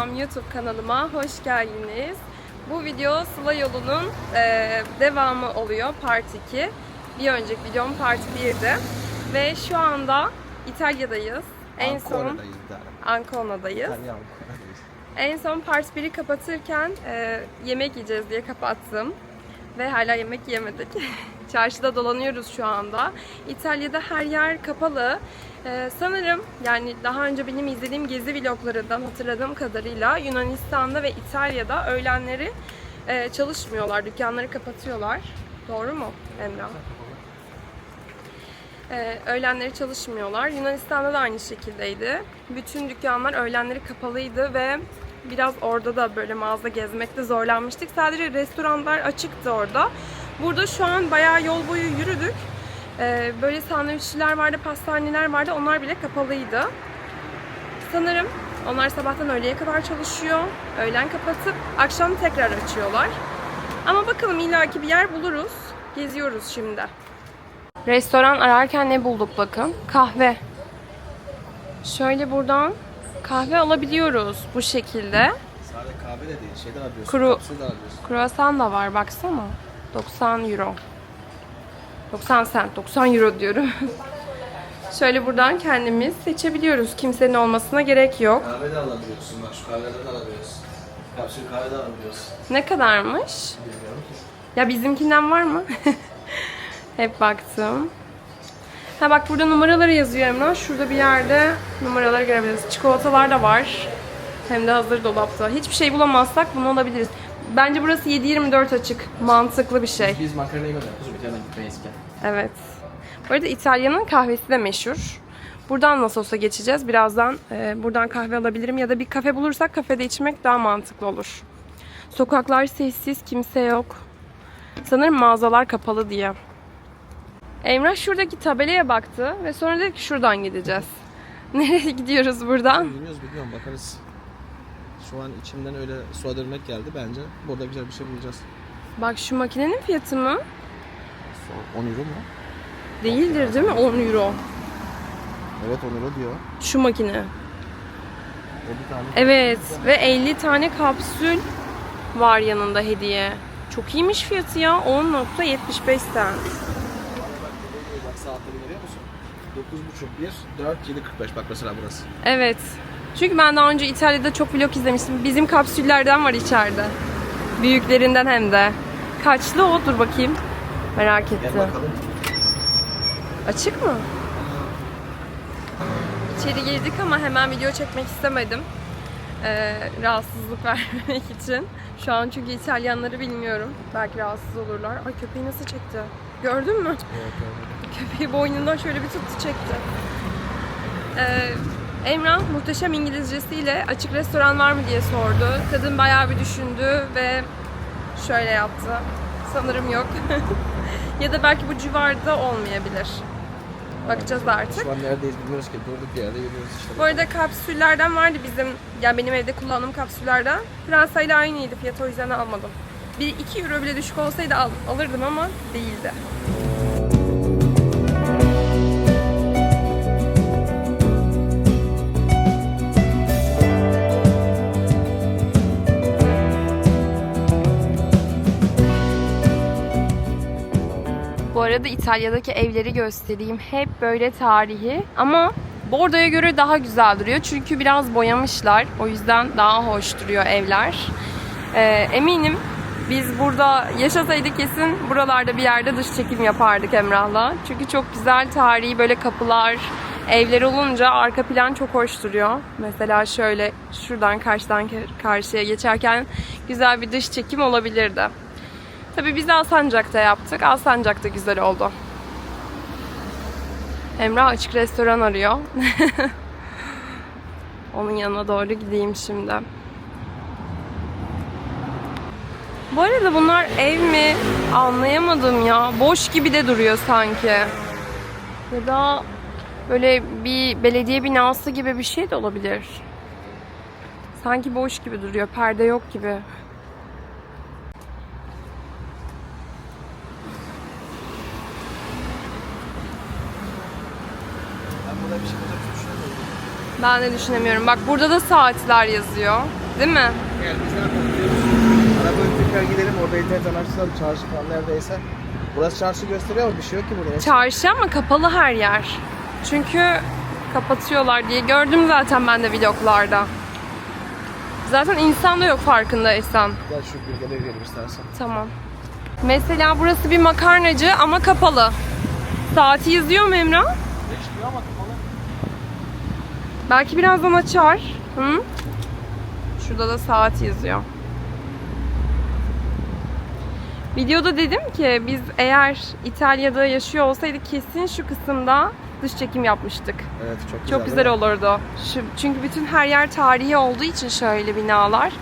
Selam YouTube kanalıma hoş geldiniz. Bu video Sıla yolunun e, devamı oluyor part 2. Bir önceki videom part 1'di. Ve şu anda İtalya'dayız. En son. Ancona'dayız. İtalya. En son part 1'i kapatırken e, yemek yiyeceğiz diye kapattım. Ve hala yemek yemedik. Çarşıda dolanıyoruz şu anda. İtalya'da her yer kapalı. E, sanırım yani daha önce benim izlediğim gezi vloglarından hatırladığım kadarıyla Yunanistan'da ve İtalya'da öğlenleri e, çalışmıyorlar. Dükkanları kapatıyorlar. Doğru mu Emrah? Ee, öğlenleri çalışmıyorlar. Yunanistan'da da aynı şekildeydi. Bütün dükkanlar öğlenleri kapalıydı ve biraz orada da böyle mağaza gezmekte zorlanmıştık. Sadece restoranlar açıktı orada. Burada şu an bayağı yol boyu yürüdük. Ee, böyle sandviççiler vardı, pastaneler vardı. Onlar bile kapalıydı. Sanırım onlar sabahtan öğleye kadar çalışıyor. Öğlen kapatıp akşam tekrar açıyorlar. Ama bakalım illaki bir yer buluruz. Geziyoruz şimdi. Restoran ararken ne bulduk bakın? Kahve. Şöyle buradan kahve alabiliyoruz bu şekilde. Sadece kahve de değil, şey de alabiliyorsun. Kuru- Kapsül de alabiliyorsun. Kruvasan da var baksana. 90 euro. 90 cent, 90 euro diyorum. Şöyle buradan kendimiz seçebiliyoruz. Kimsenin olmasına gerek yok. Kahve de alabiliyorsun bak şu kahveden de alabiliyorsun. Kapsül kahve de alabiliyorsun. Ne kadarmış? Bilmiyorum ki. Ya bizimkinden var mı? Hep baktım. Ha bak burada numaraları yazıyor Emrah. Şurada bir yerde numaraları görebiliriz. Çikolatalar da var. Hem de hazır dolapta. Hiçbir şey bulamazsak bunu alabiliriz. Bence burası 7-24 açık. Mantıklı bir şey. Biz makarnayı gönder kuzum bir yana gitmeyizken. Evet. Bu arada İtalya'nın kahvesi de meşhur. Buradan nasıl olsa geçeceğiz. Birazdan e, buradan kahve alabilirim ya da bir kafe bulursak kafede içmek daha mantıklı olur. Sokaklar sessiz, kimse yok. Sanırım mağazalar kapalı diye. Emrah şuradaki tabelaya baktı ve sonra dedi ki şuradan gideceğiz. Nereye gidiyoruz buradan? Bilmiyoruz biliyorum bakarız. Şu an içimden öyle suya dönmek geldi bence. Burada güzel bir şey bulacağız. Bak şu makinenin fiyatı mı? Su 10 euro mu? Değildir değil mi? 10 euro. Evet 10 euro diyor. Şu makine. Tane. Evet ve 50 tane kapsül var yanında hediye. Çok iyiymiş fiyatı ya. 10.75 cent. Bak saatleri görüyor musun? 9.30 1, 4, 7.45 bak mesela burası. Evet. Çünkü ben daha önce İtalya'da çok vlog izlemiştim. Bizim kapsüllerden var içeride. Büyüklerinden hem de. Kaçlı o? Dur bakayım. Merak Gel ettim. bakalım. Açık mı? İçeri girdik ama hemen video çekmek istemedim. Ee, rahatsızlık vermemek için. Şu an çünkü İtalyanları bilmiyorum. Belki rahatsız olurlar. Ay köpeği nasıl çekti? Gördün mü? Evet, evet. Köpeği boynundan şöyle bir tuttu çekti. Ee, Emrah muhteşem İngilizcesiyle açık restoran var mı diye sordu. Kadın bayağı bir düşündü ve şöyle yaptı. Sanırım yok. ya da belki bu civarda olmayabilir. Bakacağız artık. Şu an neredeyiz bilmiyoruz ki. Durduk bir yerde yürüyoruz işte. Bu arada kapsüllerden vardı bizim, yani benim evde kullandığım kapsüllerden. Fransa ile aynıydı fiyatı o yüzden almadım. Bir 2 euro bile düşük olsaydı al, alırdım ama değildi. Arada İtalya'daki evleri göstereyim. Hep böyle tarihi ama Bordo'ya göre daha güzel duruyor. Çünkü biraz boyamışlar. O yüzden daha hoş duruyor evler. Ee, eminim biz burada yaşasaydık kesin buralarda bir yerde dış çekim yapardık Emrah'la. Çünkü çok güzel tarihi böyle kapılar, evler olunca arka plan çok hoş duruyor. Mesela şöyle şuradan karşıdan karşıya geçerken güzel bir dış çekim olabilirdi. Tabii biz Alsancak'ta yaptık. Alsancak'ta güzel oldu. Emrah açık restoran arıyor. Onun yanına doğru gideyim şimdi. Bu arada bunlar ev mi? Anlayamadım ya. Boş gibi de duruyor sanki. Ya da böyle bir belediye binası gibi bir şey de olabilir. Sanki boş gibi duruyor. Perde yok gibi. Ben de düşünemiyorum. Bak burada da saatler yazıyor. Değil mi? Gel biz ne yapalım? Arabayı tekrar gidelim orada internetten açalım çarşı falan neredeyse. Burası çarşı gösteriyor ama bir şey yok ki burada. Çarşı ama kapalı her yer. Çünkü kapatıyorlar diye gördüm zaten ben de vloglarda. Zaten insan da yok farkındaysan. Gel şu bölgede gidelim istersen. Tamam. Mesela burası bir makarnacı ama kapalı. Saati yazıyor mu Emrah? Çıkıyor ama. Belki birazdan açar. Hı? Şurada da saat yazıyor. Videoda dedim ki biz eğer İtalya'da yaşıyor olsaydık kesin şu kısımda dış çekim yapmıştık. Evet çok güzel. Çok güzel olurdu. Şu, çünkü bütün her yer tarihi olduğu için şöyle binalar.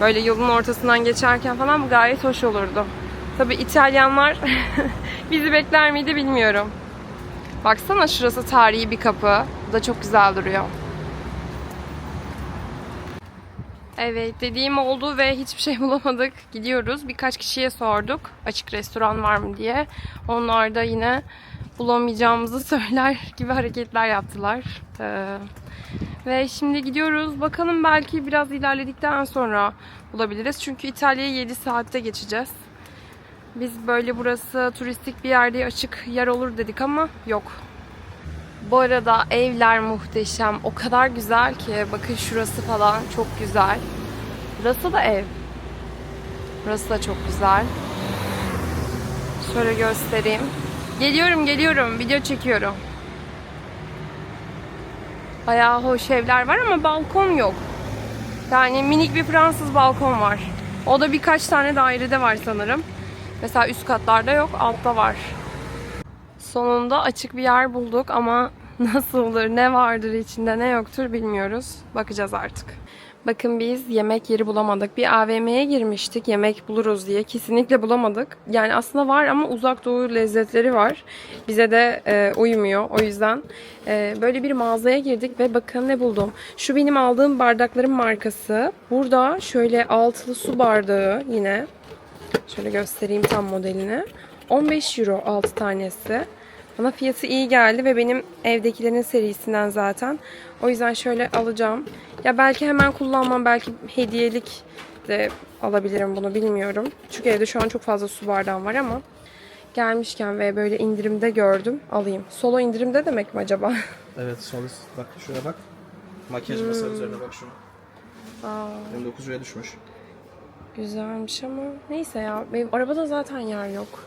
Böyle yolun ortasından geçerken falan bu gayet hoş olurdu. Tabi İtalyanlar bizi bekler miydi bilmiyorum. Baksana şurası tarihi bir kapı. Bu da çok güzel duruyor. Evet dediğim oldu ve hiçbir şey bulamadık. Gidiyoruz. Birkaç kişiye sorduk açık restoran var mı diye. Onlar da yine bulamayacağımızı söyler gibi hareketler yaptılar. Ee, ve şimdi gidiyoruz. Bakalım belki biraz ilerledikten sonra bulabiliriz. Çünkü İtalya'ya 7 saatte geçeceğiz. Biz böyle burası turistik bir yerde açık yer olur dedik ama yok. Bu arada evler muhteşem. O kadar güzel ki. Bakın şurası falan çok güzel. Burası da ev. Burası da çok güzel. Şöyle göstereyim. Geliyorum geliyorum. Video çekiyorum. Bayağı hoş evler var ama balkon yok. Yani minik bir Fransız balkon var. O da birkaç tane dairede var sanırım. Mesela üst katlarda yok, altta var. Sonunda açık bir yer bulduk ama nasıldır, ne vardır içinde, ne yoktur bilmiyoruz. Bakacağız artık. Bakın biz yemek yeri bulamadık. Bir AVM'ye girmiştik yemek buluruz diye. Kesinlikle bulamadık. Yani aslında var ama uzak doğu lezzetleri var. Bize de e, uymuyor. O yüzden e, böyle bir mağazaya girdik ve bakın ne buldum. Şu benim aldığım bardakların markası. Burada şöyle altılı su bardağı yine. Şöyle göstereyim tam modelini. 15 euro 6 tanesi. Bana fiyatı iyi geldi ve benim evdekilerin serisinden zaten. O yüzden şöyle alacağım. Ya belki hemen kullanmam, belki hediyelik de alabilirim bunu bilmiyorum. Çünkü evde şu an çok fazla su bardağım var ama gelmişken ve böyle indirimde gördüm alayım. Solo indirimde demek mi acaba? Evet solis bak şuraya bak. Makyaj masa üzerine bak şuna. Aa, 29 liraya düşmüş. güzelmiş ama neyse ya. Benim arabada zaten yer yok.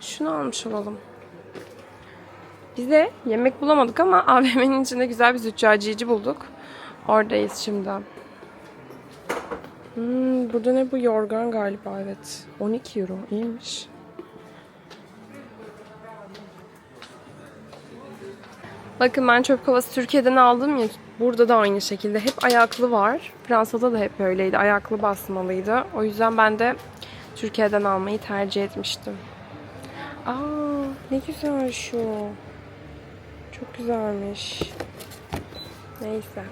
Şunu almış olalım. Bize yemek bulamadık ama AVM'nin içinde güzel bir züccacici bulduk. Oradayız şimdi. Hmm, burada ne bu? Yorgan galiba evet. 12 euro. İyiymiş. Bakın ben çöp kovası Türkiye'den aldım ya. Burada da aynı şekilde. Hep ayaklı var. Fransa'da da hep öyleydi. Ayaklı basmalıydı. O yüzden ben de Türkiye'den almayı tercih etmiştim. Aa, ne güzel şu. Çok güzelmiş. Neyse.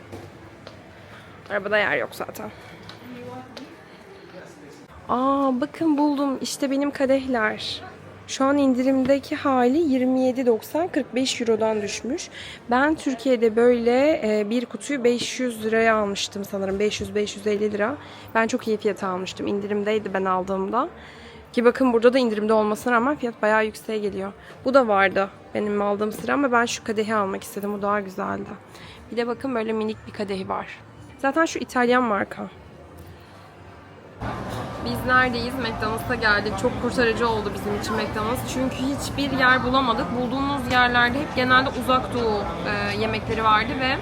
Arabada yer yok zaten. Aa bakın buldum. İşte benim kadehler. Şu an indirimdeki hali 27.90 45 Euro'dan düşmüş. Ben Türkiye'de böyle e, bir kutuyu 500 liraya almıştım sanırım. 500-550 lira. Ben çok iyi fiyata almıştım. İndirimdeydi ben aldığımda. Ki bakın burada da indirimde olmasına rağmen fiyat bayağı yükseğe geliyor. Bu da vardı benim aldığım sıra ama ben şu kadehi almak istedim. Bu daha güzeldi. Bir de bakın böyle minik bir kadehi var. Zaten şu İtalyan marka. Biz neredeyiz? McDonald's'a geldik. Çok kurtarıcı oldu bizim için McDonald's. Çünkü hiçbir yer bulamadık. Bulduğumuz yerlerde hep genelde uzak doğu e, yemekleri vardı ve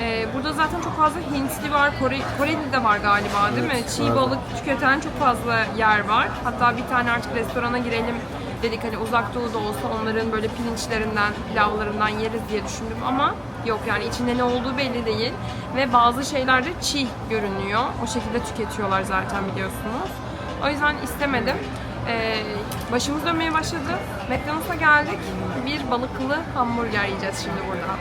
e, burada zaten çok fazla Hintli var, Kore, Koreli de var galiba değil mi? Evet, Çiğ var. balık tüketen çok fazla yer var. Hatta bir tane artık restorana girelim dedik hani uzak doğu da olsa onların böyle pirinçlerinden, pilavlarından yeriz diye düşündüm ama yok yani içinde ne olduğu belli değil ve bazı şeyler de çiğ görünüyor. O şekilde tüketiyorlar zaten biliyorsunuz. O yüzden istemedim. Ee, başımız dönmeye başladı. McDonald's'a geldik. Bir balıklı hamburger yiyeceğiz şimdi burada.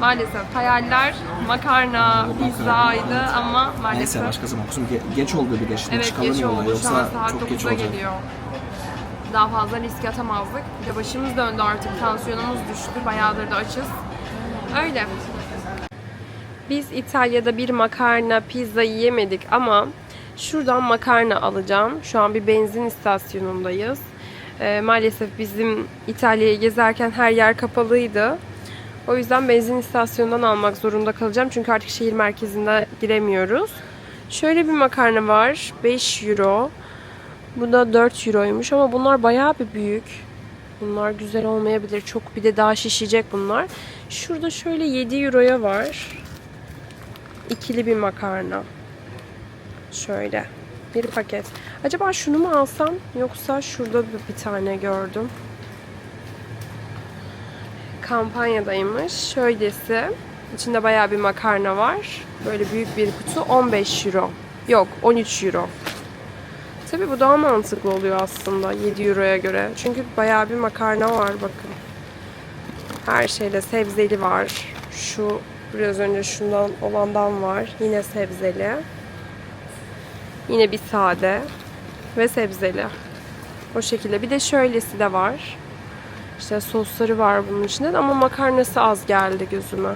Maalesef hayaller makarna, pizzaydı ama maalesef. Neyse başka zaman kusum ge- geç oldu bir de şimdi Evet geç oldu. Şu yoksa an saat çok geç 9'a olacak. geliyor. Daha fazla risk atamazdık. Bir de başımız döndü artık. Tansiyonumuz düştü. Bayağıdır da açız. Öyle. Biz İtalya'da bir makarna, pizza yiyemedik ama şuradan makarna alacağım. Şu an bir benzin istasyonundayız. Ee, maalesef bizim İtalya'yı gezerken her yer kapalıydı. O yüzden benzin istasyonundan almak zorunda kalacağım. Çünkü artık şehir merkezinde giremiyoruz. Şöyle bir makarna var. 5 euro. Bu da 4 euroymuş ama bunlar bayağı bir büyük. Bunlar güzel olmayabilir. Çok bir de daha şişecek bunlar. Şurada şöyle 7 euroya var. İkili bir makarna. Şöyle. Bir paket. Acaba şunu mu alsam yoksa şurada bir tane gördüm. Kampanyadaymış. Şöylesi. İçinde bayağı bir makarna var. Böyle büyük bir kutu 15 euro. Yok 13 euro. Tabi bu daha mantıklı oluyor aslında 7 euroya göre. Çünkü bayağı bir makarna var bakın. Her şeyde sebzeli var. Şu biraz önce şundan olandan var. Yine sebzeli. Yine bir sade ve sebzeli. O şekilde. Bir de şöylesi de var. İşte sosları var bunun içinde ama makarnası az geldi gözüme.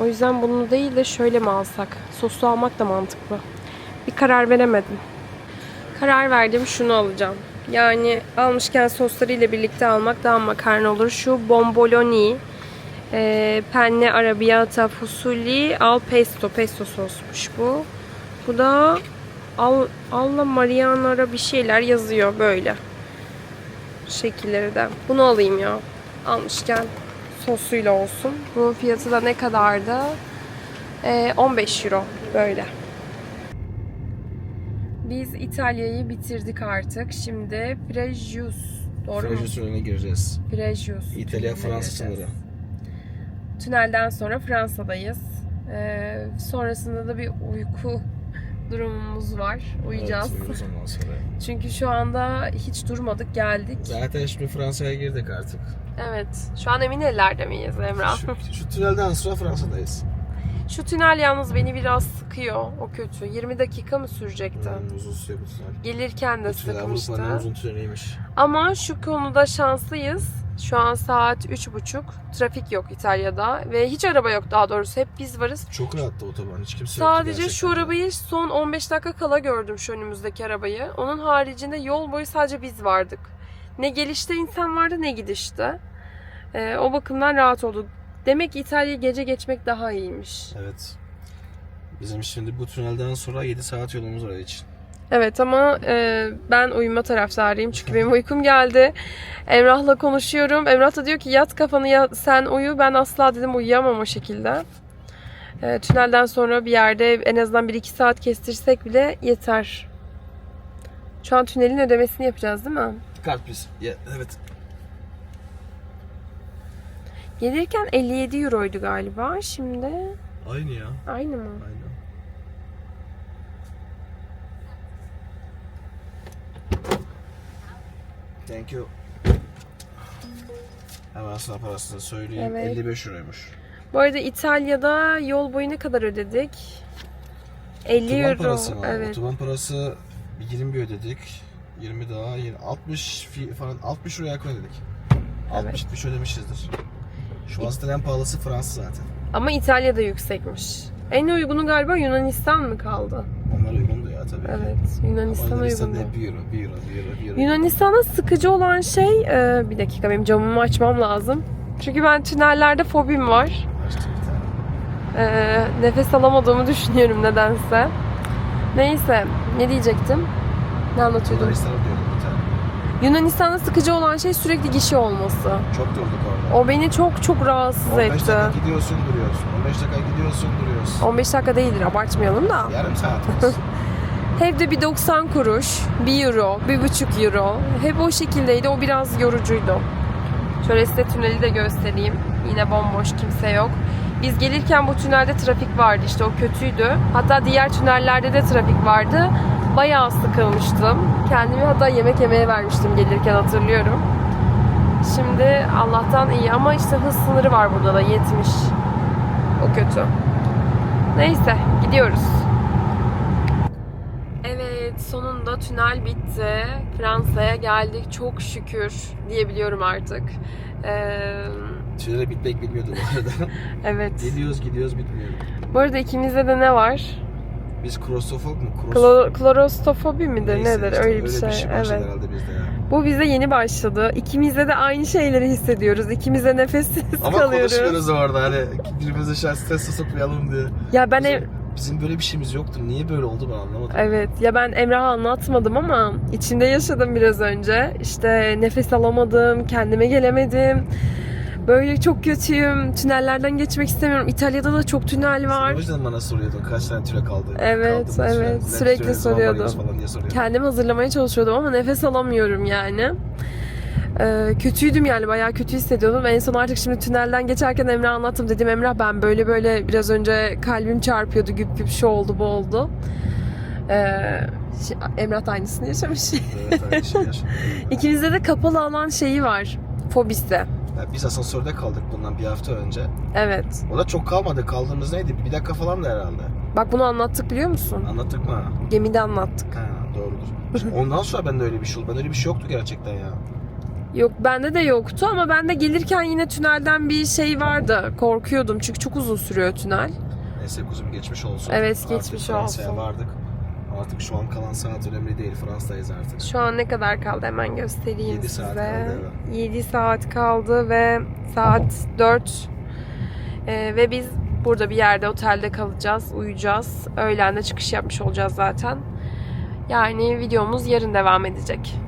O yüzden bunu değil de şöyle mi alsak? Soslu almak da mantıklı. Bir karar veremedim. Karar verdim şunu alacağım. Yani almışken sosları ile birlikte almak daha makarna olur. Şu bomboloni, e, penne arrabbiata fusulli al pesto. Pesto sosmuş bu. Bu da al, alla marianara bir şeyler yazıyor böyle. Şekilleri de. Bunu alayım ya. Almışken sosuyla olsun. Bunun fiyatı da ne kadardı? E, 15 euro böyle. Biz İtalya'yı bitirdik artık. Şimdi Frejus. Doğru mu? Frejus önüne gireceğiz. Frejus. İtalya Fransa sınırı. Tünelden sonra Fransa'dayız. Ee, sonrasında da bir uyku durumumuz var. Uyuyacağız. Evet, uyuyoruz ondan sonra. Çünkü şu anda hiç durmadık geldik. Zaten şimdi Fransa'ya girdik artık. Evet. Şu an emin ellerde miyiz Emrah? Şu, şu tünelden sonra Fransa'dayız. Şu tünel yalnız beni biraz sıkıyor. O kötü. 20 dakika mı sürecekti? Hmm, uzun sürüyor bu tünel. Gelirken de sıkmıştı. Avrupa'nın uzun tüneliymiş. Ama şu konuda şanslıyız. Şu an saat 3.30. Trafik yok İtalya'da. Ve hiç araba yok daha doğrusu. Hep biz varız. Çok rahattı otoban. Hiç kimse yoktu Sadece şu gerçekten. arabayı son 15 dakika kala gördüm şu önümüzdeki arabayı. Onun haricinde yol boyu sadece biz vardık. Ne gelişte insan vardı ne gidişte. Ee, o bakımdan rahat oldu. Demek ki İtalya'yı gece geçmek daha iyiymiş. Evet. Bizim şimdi bu tünelden sonra 7 saat yolumuz var için. Evet ama e, ben uyuma taraftarıyım çünkü benim uykum geldi. Emrah'la konuşuyorum. Emrah da diyor ki yat kafanı ya sen uyu. Ben asla dedim uyuyamam o şekilde. E, tünelden sonra bir yerde en azından 1-2 saat kestirsek bile yeter. Şu an tünelin ödemesini yapacağız değil mi? Kart biz. Ya, evet. Gelirken 57 euroydu galiba. Şimdi Aynı ya. aynı mı? Aynı. Thank you. Hemen sana parasını söyleyeyim. Evet. 55 euroymuş. Bu arada İtalya'da yol boyu ne kadar ödedik? 50 Otoban euro. parası mı? Evet. Otoban parası 20 bir ödedik. 20 daha yine 60 fi- falan 60 euroya yakın ödedik. 60 70 ödemişizdir. Şu an zaten en pahalısı Fransa zaten. Ama İtalya'da yüksekmiş. En uygunu galiba Yunanistan mı kaldı? Tabii. Evet, Ama Yunanistan Yunanistan'da uygundu. hep 1 euro, 1 euro, 1 euro, 1 euro. Yunanistan'da sıkıcı olan şey, e, bir dakika benim camımı açmam lazım. Çünkü ben tünellerde fobim var. E, nefes alamadığımı düşünüyorum nedense. Neyse, ne diyecektim? Ne anlatıyordum? Yunanistan'a diyordum bir tane. Yunanistan'da sıkıcı olan şey sürekli gişe olması. Çok durduk orada. O beni çok çok rahatsız 15 etti. dakika gidiyorsun duruyorsun. 15 dakika gidiyorsun duruyorsun. 15 dakika değildir abartmayalım da. Yarım saat olsun. Hep de bir 90 kuruş, 1 euro, 1,5 euro. Hep o şekildeydi. O biraz yorucuydu. Şöyle size tüneli de göstereyim. Yine bomboş kimse yok. Biz gelirken bu tünelde trafik vardı işte o kötüydü. Hatta diğer tünellerde de trafik vardı. Bayağı sıkılmıştım. Kendimi hatta yemek yemeye vermiştim gelirken hatırlıyorum. Şimdi Allah'tan iyi ama işte hız sınırı var burada da 70. O kötü. Neyse gidiyoruz. Evet sonunda tünel bitti. Fransa'ya geldik çok şükür diyebiliyorum artık. Ee, Tünele bitmek bilmiyordu bu arada. evet. Gidiyoruz gidiyoruz bitmiyor. Bu arada ikimizde de ne var? Biz klostrofog mu? Klos... Klo- klorostofobi midir Neyse nedir? işte, öyle bir şey. başladı evet. herhalde bizde ya. Bu bize yeni başladı. İkimizde de aynı şeyleri hissediyoruz. İkimiz de nefessiz Ama kalıyoruz. konuşuyoruz orada hani birbirimize şu an stres sokmayalım diye. Ya ben ev- Bizim, böyle bir şeyimiz yoktur. Niye böyle oldu ben anlamadım. Evet ya ben Emrah'a anlatmadım ama içimde yaşadım biraz önce. İşte nefes alamadım, kendime gelemedim. Böyle çok kötüyüm. Tünellerden geçmek istemiyorum. İtalya'da da çok tünel var. Sen o yüzden bana soruyordun kaç tane türe kaldı. Evet, kaldı evet. süre- Sürekli süre zaman soruyordum. Kendimi hazırlamaya çalışıyordum ama nefes alamıyorum yani. Ee, kötüydüm yani bayağı kötü hissediyordum. En son artık şimdi tünelden geçerken Emrah anlattım. Dedim Emrah ben böyle böyle biraz önce kalbim çarpıyordu. Güp güp şu oldu bu oldu. Ee, Emrah da aynısını yaşamış. Evet aynı şey. İkimizde de kapalı alan şeyi var. Fobisi. Yani biz asansörde kaldık bundan bir hafta önce. Evet. O da çok kalmadı. Kaldığımız neydi? Bir dakika falan da herhalde. Bak bunu anlattık biliyor musun? Anlattık mı? Gemide anlattık. Ha doğrudur. Ondan sonra bende öyle bir şey oldu. Bende öyle bir şey yoktu gerçekten ya. Yok bende de yoktu ama ben de gelirken yine tünelden bir şey vardı. Korkuyordum çünkü çok uzun sürüyor tünel. Neyse kuzum geçmiş olsun. Evet, Artık geçmiş Fransa'ya olsun. vardık. Artık şu an kalan saat önemli değil. Fransa'dayız artık. Şu an ne kadar kaldı hemen göstereyim Yedi size. saat kaldı, evet. 7 saat kaldı ve saat 4. Ee, ve biz burada bir yerde otelde kalacağız, uyuyacağız. Öğlende çıkış yapmış olacağız zaten. Yani videomuz yarın devam edecek.